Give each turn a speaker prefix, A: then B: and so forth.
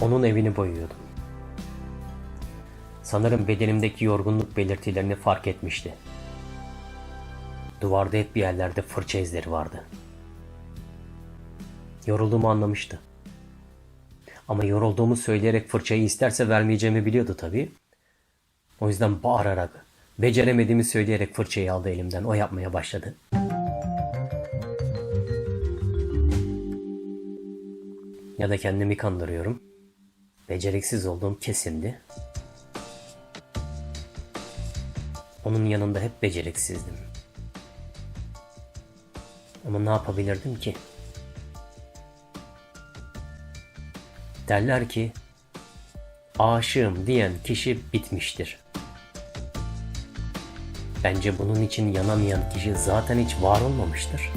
A: Onun evini boyuyordum. Sanırım bedenimdeki yorgunluk belirtilerini fark etmişti. Duvarda hep bir yerlerde fırça izleri vardı. Yorulduğumu anlamıştı. Ama yorulduğumu söyleyerek fırçayı isterse vermeyeceğimi biliyordu tabii. O yüzden bağırarak, beceremediğimi söyleyerek fırçayı aldı elimden. O yapmaya başladı. Ya da kendimi kandırıyorum. Beceriksiz olduğum kesindi. Onun yanında hep beceriksizdim. Ama ne yapabilirdim ki? Derler ki aşığım diyen kişi bitmiştir. Bence bunun için yanamayan kişi zaten hiç var olmamıştır.